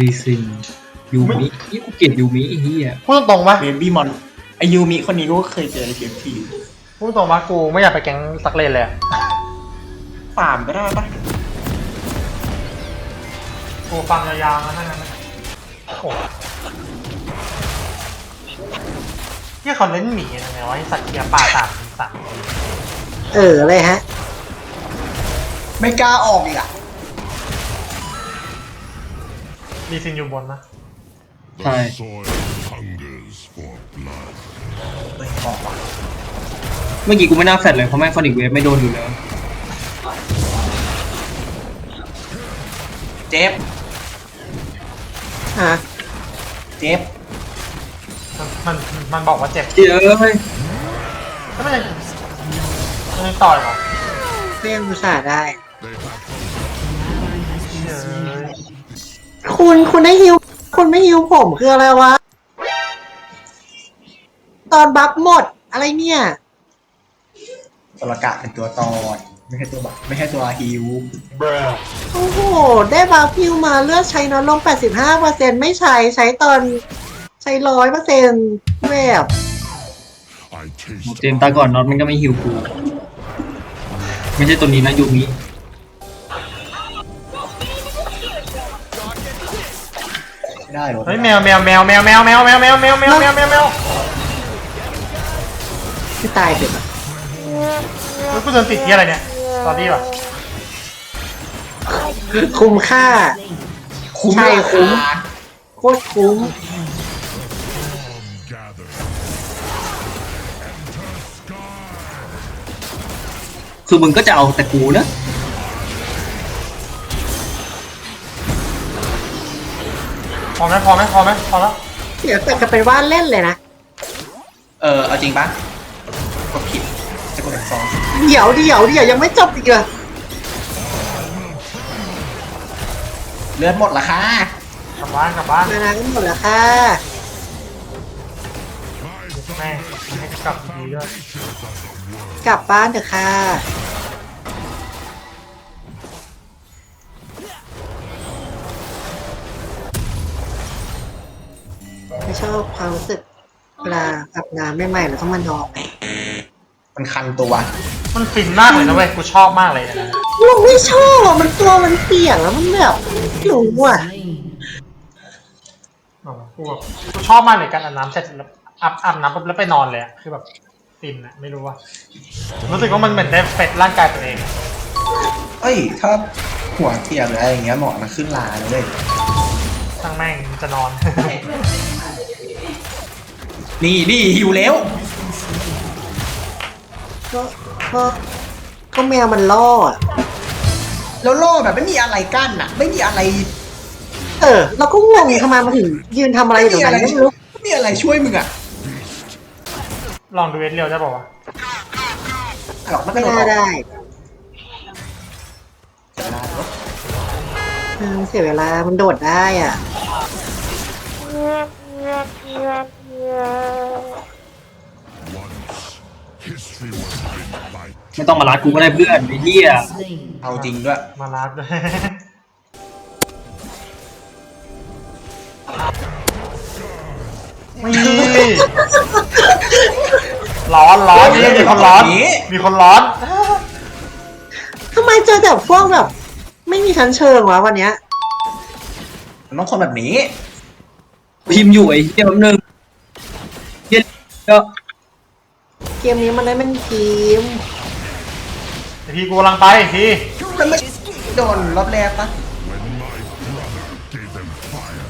ลีซินยูมิยี่กูเกลียดยูมิไอ้เหี้ยพูดตรงๆปะเบบี้มอนไอยูมิคนนี้ก็เคยเจอในเกมทีพูดตรงๆปะกูไม่อยากไปแก๊งสักเลนเลยอะฟาร์มก็ได้ปะกูฟังยาวๆนะทั้งนั้นนะโอ้โหที่เขาเล่นหมียังไงวะไอ้สัตว์เกียร์ป่าสามสามเออเลยฮะ ไม่กล้าออกอีกอะ มีซินอยู่บนนะใช่ Soil hungers for blood. เฮ้ยออกว่ะเมื่อกี้กูไม่น่าแฟดเลยเพราะแม่งฟอนิกเวฟไม่โดนอยู่แล้วเจฟฮะเจฟมันมันมันบอกว่าเจ็บเจ้ยแล้วมันยังมันยังต่อยเหรอเรียกภาษาห์ได้เคุณคุณได้ฮิว คุณไม่ฮิวผมคืออะไรวะ ตอนบัฟหมดอะไรเนี่ยตัวละกะเป็นตัวตอน ไม่ใช่ตัวบักไม่ใช่ตัวฮิวโอ้โห ได้บัฟฮิวมาเลือดใช้น้อยลง 85%ไม่ใช้ใช้ตอนใช้ร้อยเปอร์เซ็นต์แบบ I taste เจมส์ตาก่อนน็อตมันก็ไม่ฮิวกู ไม่ใช่ตัวนี้นะยูมิ ได้หรอเฮ้ยแมวแมวแมวแมวแมวแมวแมวแมวแมวแมวแมวแมวแมวที่ตายเด็กอะเฮ้ยกูโดนติดที่อะไรเนี่ยตอนนี้ป่ะคุ้มค่า คุ้มใช่คุ้มโคตรคุ้มคือมึงก็จะเอาแต่กูนะ พอไหมพอไหมพอไหมพอแล้วเดี๋ยวแต่จะเป็นว่าเล่นเลยนะ เออเอาจริงปะกดผิดจะกดเป็นซองเดี๋ยวเดี๋ยวเดี๋ยวยังไม่จบอีกเหรอเลือดหมดละค่ะกลับบ้านกลับบ้านมานากันหมดแล้วค่ะ แม่งให้กลับดีด้วย กลับบ้านเถอะค่ะ ชอบความรู้สึกเวลาอาบน้ำใหม่ๆแล้วต้องมานอนมันคันตัวมันฟินมากเลยนะเว้ยกูชอบมากเลยนะเราไม่ชอบอะมันตัวมันเปียกแล้วมันแบบไม่รู้อะอ๋อกูแบบกูชอบมากเลยการอาบน้ำเสร็จแล้วอาบอาบน้ำปุ๊บแล้วไปนอนเลยอะคือแบบฟินอะไม่รู้ว่ารู้สึกว่ามันเหมือนได้เฟดร่างกายตัวเองอะเอ้ย ถ้าหัวเทียมหรืออะไรอย่างเงี้ยเหมาะนะขึ้นลาเลยช่างแม่งมันจะนอน นี่นี่หิวแล้ว ก็ก็ก็แมวมันล่ออะแล้วโล่แบบไม่มีอะไรกั้นอะ ไม่มีอะไรเออ เราก็งงทำไมมันถึงยืนทำอะไรอยู่ตรงนั้นไม่รู้ไม่มีอะไรช่วยมึงอะลองดูเอสเรียวได้ป่าวะหรอกมันก็ไม่โดนน่าออกได้เสียเวลาเนอะเออเสียเวลามันโดดได้อะ Once, history was written by ไม่ต้องมารัดกูก็ได้เพื่อนไอ้เหี้ยเอาจริงด้วยมาลาดด้วยนี่ร้อนร้อนนี่มีคนร้อนมีคนร้อนทำไมเจอแต่พวกแบบ ไม่มีชั้นเชิงวะวันเนี้ยมันต้องคนแบบนี้พิมพ์อยู่ไอ้เหี้ยแป๊บนึงเหี้ย ก็เกมนี้มันได้เป็นทีมไอพี่กูกำลังไปพี่แล้วไม่โดนรอบแรกปะ when my brother gave them fire.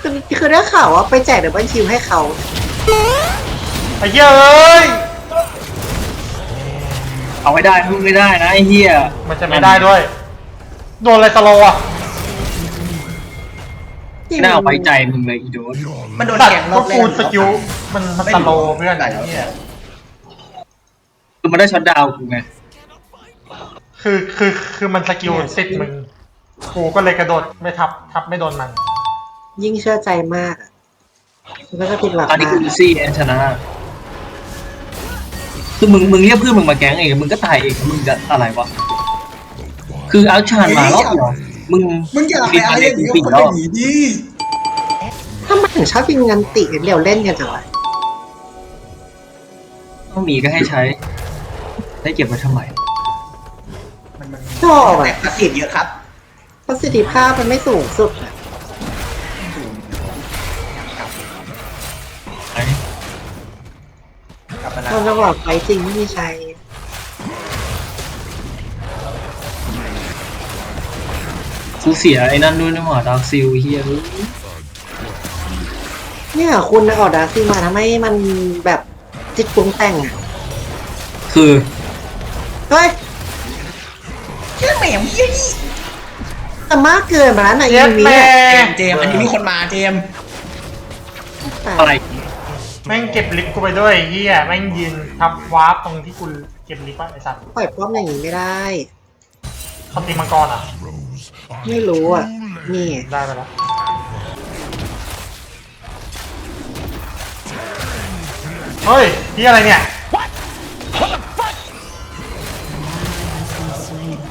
คือคือได้ข่าวว่าไปแจกเดบันคิวให้เขาไอ้เหี้ยเอ้ยเอาไม่ได้มึงไม่ได้นะไอ้เหี้ยมันจะไม่ได้ด้วย โดนอะไรสโลว์อะน่าเอาไว้ใจมึงเลยอีโดน Your มันโดนตัดแข่งรก็อบแรกฟูลสกิล มันมันสโลว์เพื่อนไหนไอ้แล้วเหี้ยคือมันได้ช็อตดาวน์กูไงคือคือคือมันสกิลติดมึงกูก็เลยกระโดดไม่ทับทับไม่โดนมันยิ่งเชื่อใจมากอะมันก็จะผิดหวังอันนี้มาคืกออีซี่แอนชนะคือมึงมึงเรียกเพื่อนมึงมาแก๊งเองมึงก็ตายเองมึงจะอะไรวะคือเอาชานมารอบเดียวมึงมึงอย่าไปอะไรอย่างนี้นี้ปีกับคนรออบย่างนี้ดิทำไมถึงชอบยิงงันติเรียวเล่นกันจังวะ ต้องมีก็ให้ใช้ ได้เก็บไว้ทำไม มันมันชอบแต่อะประสิทธิ์เยอะครับ ประสิทธิภาพมันไม่สูงสุดอะไอ้กลับมานะตอนจังหวะไฟจริงไม่มีใช้สูเสียไอ้นั่นด้วยนะหว่าดาร์คซิลเฮียเนี่ยคุณออกดาร์ซี่มาทำให้มันแบบ จิตปรุงแต่งอะคือเฮ้ยเชื่อแหมมเฮียนี่แต่มากเกินไปแล้วนะเย็อีบนี้แม่เจมส์เจมส์อันนี้มีคนมาเจมส์อะไรแม่งเก็บลิฟต์กูไปด้วยไอ้เฮียแม่งยืนทับวาร์ปตรงที่กูเก็บลิฟต์อะไอ้สัตว์ปล่อยป้อมอย่างนี้ไม่ได้ เขาตีมังกรอะ Rose, ไม่รู้อะนี่ ได้ไปแล้ว เฮ้ยที่อะไรเนี่ย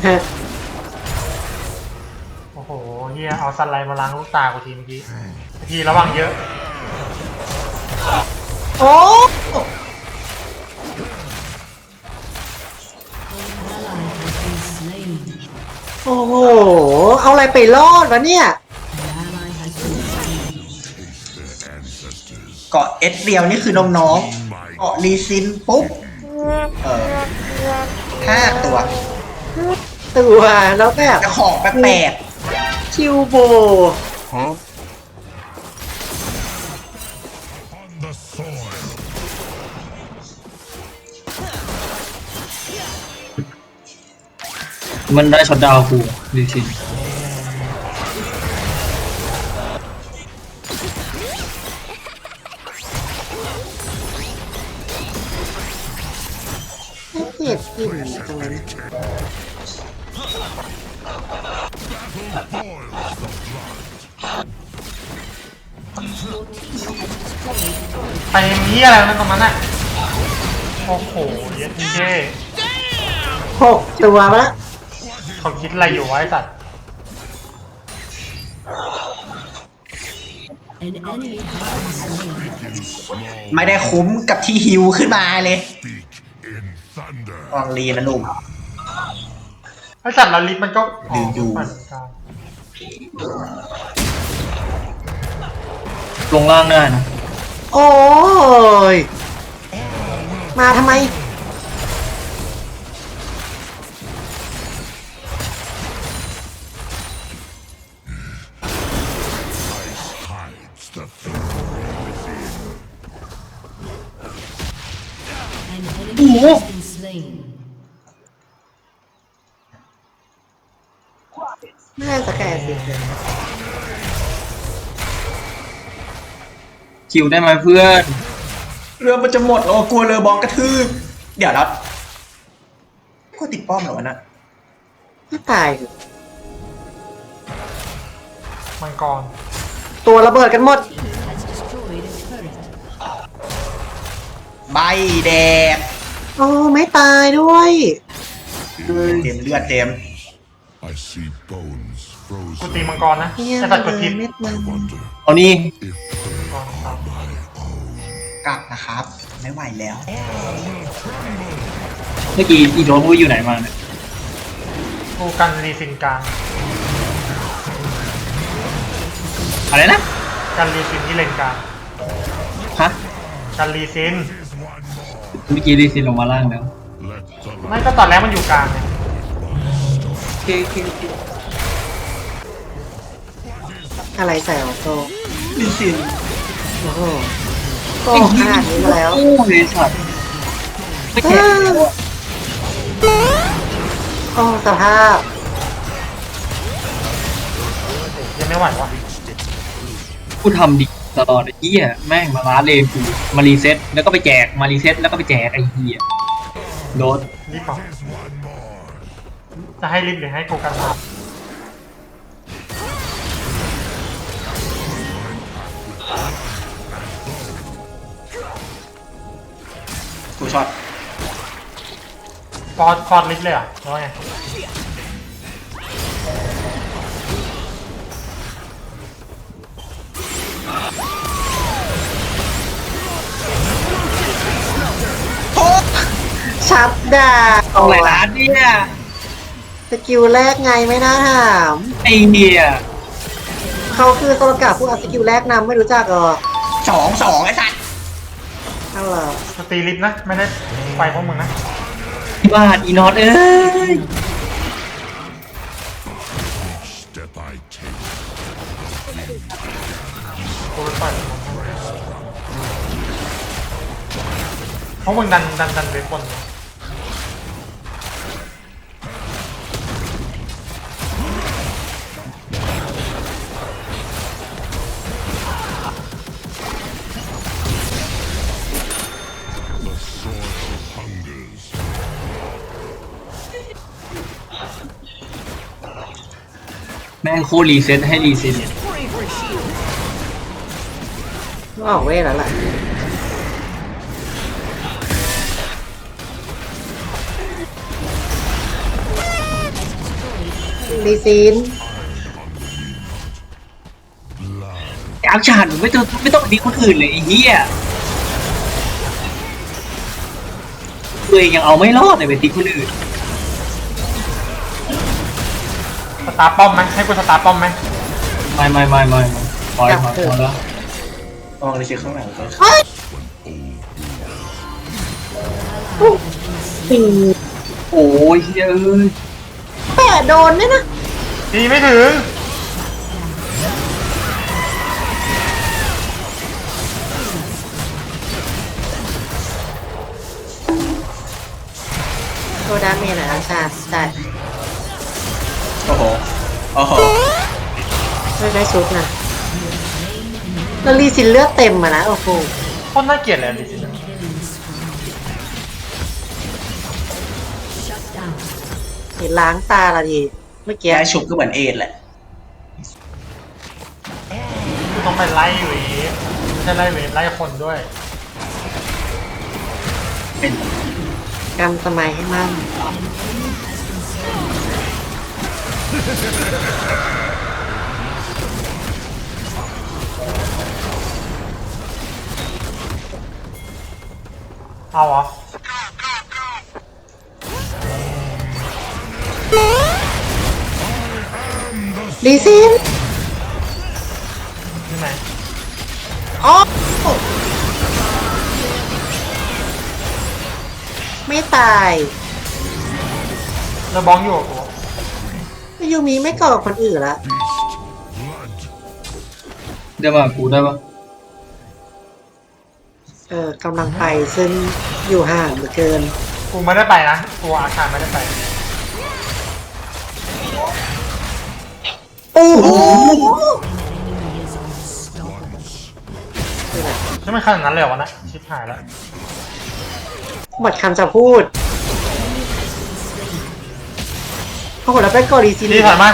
ฮะโอ้โหเฮียเอาสไลด์มาล้างลูกตากูทีเมื่อกี้ทีระวังเยอะ โอ้โอ้โห เอาอะไรไปรอดวะเนี่ย เกาะเอสเรียวนี่คือน้องๆเกาะรีซินปุ๊บเออห้าตัวตัวแล้วแบบจะของแปลกคิวโบ on the soil. มันได้ช็อตดาวน์กูดูสิให้ ไปมีอะไรนั่นตรงนั้นอะโอ้โหเย็ดเจ้หกตัวมาแล้วเขาคิดอะไรอยู่วะไอ้สัตว์ An enemy has been slain. ๆไม่ได้คุ้มกับที่ฮิวขึ้นมาเลย Speak in thunder. ลองรีนะหนุ่ม ไอ้สัตว์แล้วลิฟต์มันก็ดึงอยู่เปิดกลางลงล่างได้นะ โอ้ย มาทำไม โอ้ คิวได้ไหมเพื่อนเรือมันจะหมดโอ้กลัวเรือบองกระทืบเดี๋ยวแล้วกูติดป้อมเหรอวะนะไม่ตายสิมังกรตัวระเบิดกันหมด Has destroyed a turret. ใบแดงโอ้ไม่ตายด้วย เต็มเลือดเต็ม I see bones กู frozen. ตีมังกรนะเนี่ยไอ้สัตว์กดผิด เม็ดมัน Wonder เอานี่ if they มัง กรครับกลับนะครับ ไม่ไหวแล้ว เมื่อกี้อีโดนมุ้ยอยู่ไหนมาเนี่ยกูกันรีซินกลางอะไรนะกันรีซินที่เลนกลางฮะกันรีซิน เมื่อกี้ดีซินลงมาล่างแล้ว let the ไม่ก็ตอนแรกมันอยู่กลางไงโอเคโอเคโอเคอะไรใส่ออโต้ลิซิน โอ้โหโตขนาดนี้แล้วโอ้เฮสัตว์ไม่แข็งโอ้สภาพยังไม่ไหววะกูทำดีตลอดไอ้เหี้ยแม่งมาล้าเลนกูมารีเซ็ตแล้วก็ไปแจกมารีเซ็ตแล้วก็ไปแจกไอ้เหี้ยโดนรีบปล่าจะให้รีบหรือให้โกกันมา ทูช็อตคอดคอดลิสเลยอะแล้วไงโอ๊ชัดดาวสองหลายล้านเนี่ย สกิลแรกไงไม่น่าถาม ไอเหี้ยเขาคือโซลกาผู้อาสกิลแรกนำไม่รู้จักหรอ สองสองไอ้สัส เอาเหรอสตรีลิฟต์นะ ไม่ได้ไปพวกมึงนะที่บ้านอีนอตเอ้ย step I take. กูไปปล่อยเพราะมึงดันดันดันเว็บบน งโคตรรีเซ็ตให้รีเซ็ตก็ออกเวทแล้วล่ะดีซีนไอ้อักชาดไม่ต้องไม่ต้องดีคนอื่นเลยไอ้เหี้ยตัวเองยังเอาไม่รอดเลยไปตีคนอื่น ตาร์ป้อมไหมให้กูสตาร์ป้อมไหมไม่ไม่ไม่ไม่ไม่ปล่อยมาพอแล้วมองเลยเชียข้างหลังก็เฮ้ยปีโอ้ยเฮ้ยแปะโดนเนี่ยนะดีไม่ถึงโดนดาเมจหน่อยนะชาติได้ โอ้โห โอ้โห ไม่ได้ชุบนะแล้วรีซินเลือดเต็มอะนะ โอ้โห โคตรน่าเกลียดเลยดิสิ Shut down. เห็นล้างตาละทีเมื่อกี้แค่ชุบก็เหมือนเอดแหละกูต้องไปไล่อยู่อีกไม่ใช่ไล่เวทไล่คนด้วย เป็นกำสมัยให้มั่น เอาเหรอรีซินที่ไหนอ๋อไม่ตายเราบ้องอยู่กับกู ยูมีไม่ก่อกับคนอื่นละ Blood. เดี๋ยวมากูได้ปะเออกำลังไปซึ่งอยู่ห่างเหลือเกิน กูไม่ได้ไปนะกูอาคารไม่ได้ไปโอ้โห Enemy is unstoppable. ใช่ไหมขนาดนั้นเลยเหรอวะนะ ชิบหายแล้วหมดคำจะพูด โอ้โหแล้วไปกอรีซินดีถอยมา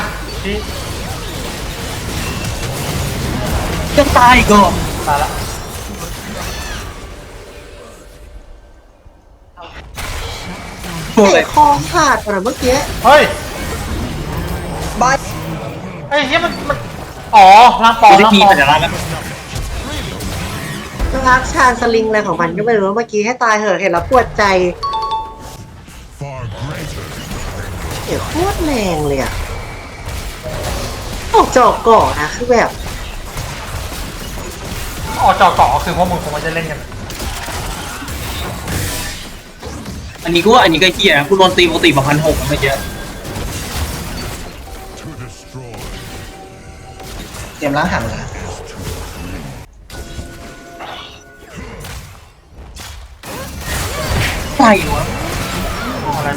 ดีจะตายก่อนตายละโอ้ยเตะคอขาดกว่าเมื่อกี้เฮ้ยบายไอ้เหี้ยมันมันอ๋อร่างปลอมไม่ได้ร่างมีปลอมแต่ละแล้วรักชาญสลิงอะไรของมันก็ไม่รู้เมื่อกี้ให้ตายเหอะเห็นแล้วปวดใจ เดี๋ยวโคตรแรงเลยอะออกจอกก่อนนะคือแบบออกจอเกาะคือพวกมึงคงไม่ได้เล่นกันอันนี้กูว่าอันนี้ก็เฮียนะกูโดนตีปกติมาพันหกเมื่อกี้ To destroy เตรียมล้างหันละใช่วะอะ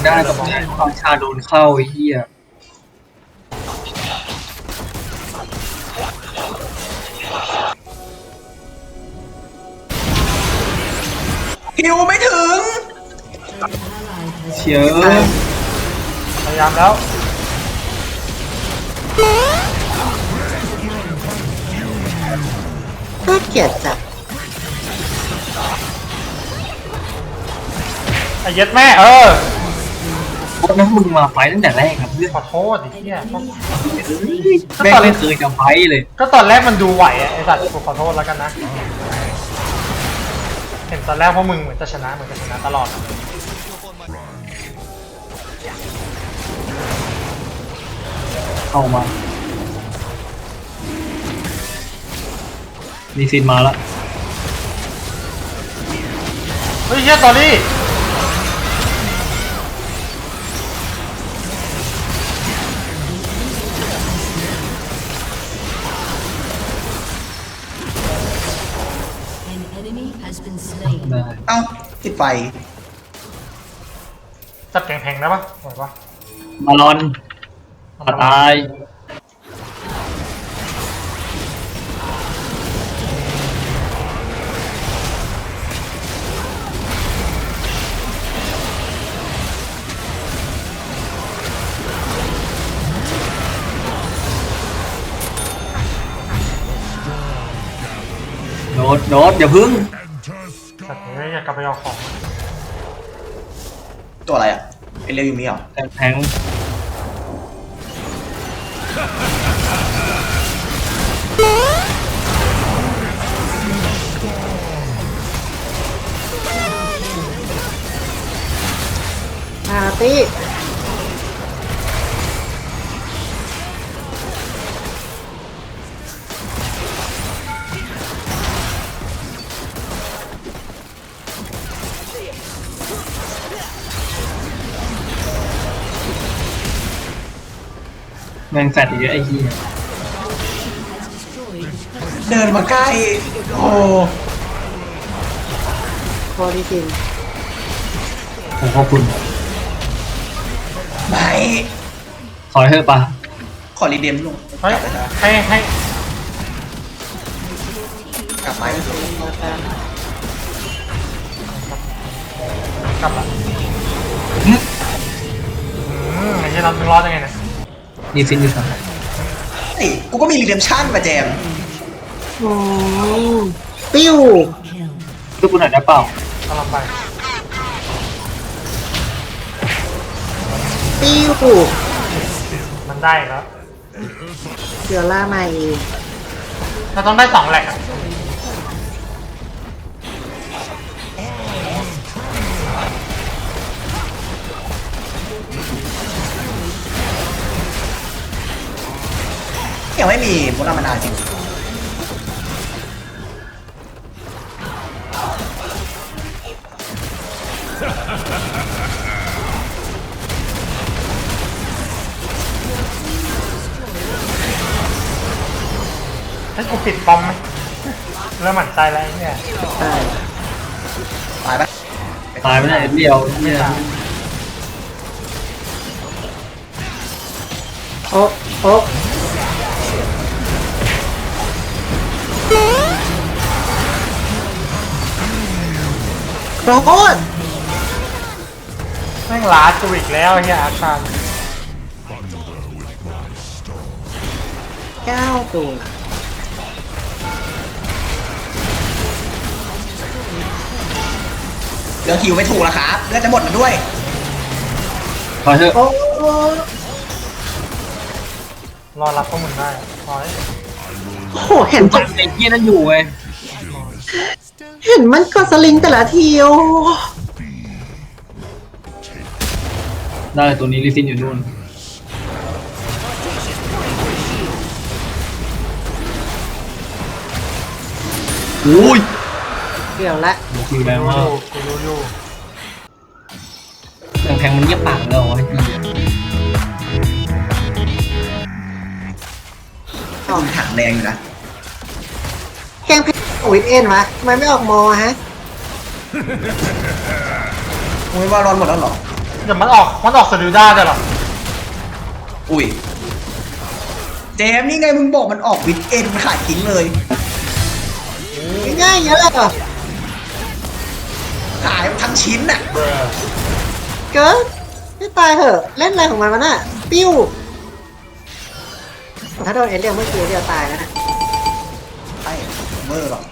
ไรได้ได้แบแต่บบอกนี้ความชาโดนเข้าไอ้เฮียฮิวไม่ถึง Ally has เชียพยายามแล้ว น่าเกลียดจัดไอ้เย็ดแม่ เออ โทษนะมึงมาไฟตั้งแต่แรกครับเพื่อนขอโทษไอ้เหี้ยก็ตอนแรกเคยจะไฟเลยก็ตอนแรกมันดูไหวไอ้สัตว์กูขอโทษแล้วกันนะ เห็นตอนแรกว่ามึงเหมือนจะชนะเหมือนจะชนะตลอดเข้ามามีซินมาละเฮ้ยเหี้ยตอรี่ ไฟจับแข็งๆได้ปะไหวปะมาลอนมาตายโดดโดดอย่าพึ่ง อยากกลับไปเอาของตัวอะไรอะไอเรียวยูมิเหรอแทงแทงอาร์ตี้ แมงแฟดอีกแล้วไอ้เหี้ยเดินมาใกล้ โอ้โคดิซินผมขอบคุณไม่ขอให้เถอะปะขอรีเดมลงเฮ้ยให้ให้กลับไปกลับละอืมไอ้เฮียเรามึงรอดยังไงเนี่ย ดีซินดีสันเฮ้ยกูก็มีรีเดมชั่นมาแจมอืมปิ้ว Kill. ดูกูหน่อยได้เปล่ากำลังไปปิ้วมันได้แล้วเดี๋ยวล่ามาเองเราต้องได้สองแหลกอะ ยังไม่มีมุนามานานจริงให้กูปิดปอมไหมเริ่มหมั่นใจแล้วไอ้เนี่ยใช่ตายปะตายไม่ได้เดียวเนี่ยโอ๊ะโอ๊ะ โรโคตแม่งล้ากูอีกแล้วไอ้เฮียอาคารเก้าตัวเลือกคิวไม่ถูกแล้วครับเลือดจะหมดแล้วด้วยขอเถอะโอ้รอรับพวกมึงได้พอยโหเห็นจับไอ้เหี้ยนั่นอยู่เว้ย เห็นมันกดสลิงแต่ละทีโอ้ได้ตัวนี้ลิซินอยู่นู่นอุ้ยเดี๋ยวละคิวแรงรู้มาอกยู่กูรู้อยู่แทงแทงมันเงียบปากแล้วไอ้เหี้ยถ้ามึงถังแรงอยู่นะแกงเพชร โอวิดเอ็นวะทำไมไม่ออกมอฮะมึงไม่ว่ารอนหมดแล้วเหรอ เดี๋ยวมันออกมันออกสติลด้าได้เหรออุ้ยเจมส์นี่ไงมึงบอกมันออกวิดเอ็นมันขายทิ้งเลยง่ายๆอย่างนี้เลยเหรอขายทั้งชิ้นน่ะเกิดไม่ตายเหอะเล่นอะไรของมันวะน่ะปิ้วถ้าโดนเอเรียลเมื่อกี้เดียวตายแล้วนะใช่ เมอร์หรอก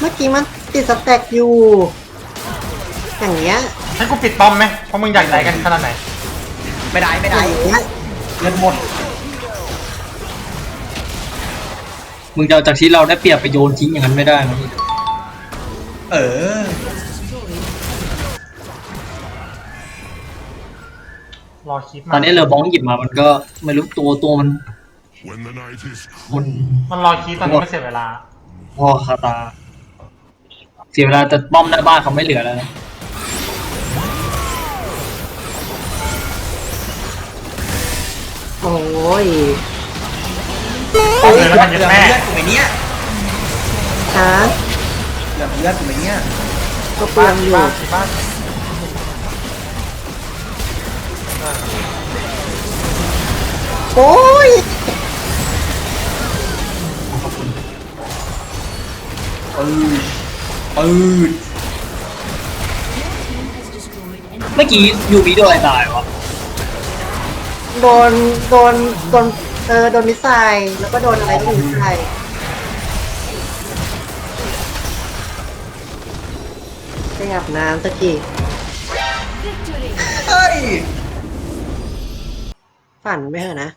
เมื่อกี้มันติดสแต็กอยู่ อย่างเงี้ยให้กูปิดปอมไหมเพราะมึงอยากได้กันขนาดไหน ไม่ได้ไม่อได้ ย่างเงี้ยเลือดหมดมึงจะเอาจากที่เราได้เปรียบไปโยนทิ้งอย่างนั้นไม่ได้นะพี่เออรอคลิปมาตอนนี้เลอบองหยิบมามันก็ไม่รู้ตัวตัวมัน When the night is มันมันรอคลิปตอนนี้ไม่เสียเวลา พอคาตา เสียเวลาแต่ป้อมหน้าบ้านเขาไม่เหลือแล้วนะโอ้ยเอาเลยแล้วกันเหยึลืดอแม่เลือดกูไหมเนี่ยฮะเหลือเลือดกูไหมเนี่ยก็เปลืบ้าอนงอยู่บ้านบ้านโอ้ย ปืด Has destroyed an เมื่อกี้ยูมิโดนอะไรตายวะโดน โดน โดน เออ โดนมิสไซล์แล้วก็โดนอะไรก็มิสไซล์ไปอาบน้ำสักที victory. เฮ้ย ฝันไม่เหอะนะ